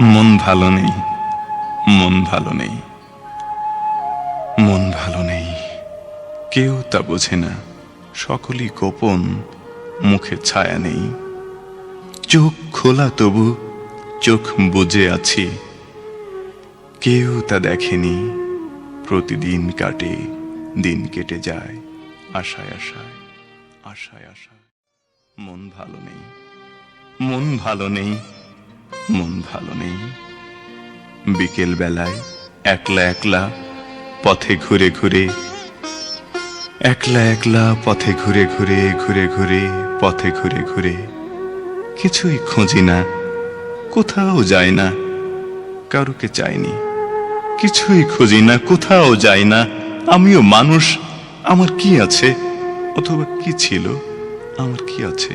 মন ভালো নেই, মন ভালো নেই, মন ভালো নেই। কেউ তা বোঝে না, সকলই গোপন, মুখে ছায়া নেই। চোখ খোলা তবু, চোখ বুজে আছি। কেউ তা দেখেনি, প্রতিদিন কাটে, দিন কেটে যায়, আশায় আশায় আশায় আশায়। মন ভালো নেই, মন ভালো নেই মন ভালো নেই। বিকেল বেলায় একলা একলা পথে ঘুরে ঘুরে, একলা একলা পথে ঘুরে ঘুরে ঘুরে ঘুরে, পথে ঘুরে ঘুরে, কিছুই খুঁজি না, কোথাও যাই না, কারুকে চাইনি, কিছুই খুঁজি না, কোথাও যাই না, আমিও মানুষ, আমার কি আছে? অথবা কি ছিল? আমার কি আছে?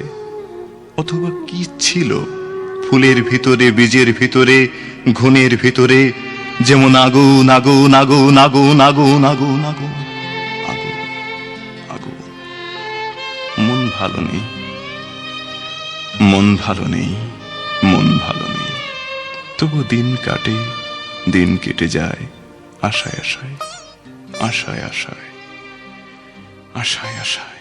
অথবা কি ছিল? ফুলের ভিতরে, বীজের ভিতরে, ঘুণের ভিতরে, যেমন আগুন আগুন আগুন আগুন আগুন আগুন আগুন আগুন মন ভালো নেই, মন ভালো নেই, মন ভালো নেই। তবু দিন কাটে, দিন কেটে যায়, আশায় আশায় আশায় আশায় আশায় আশায়।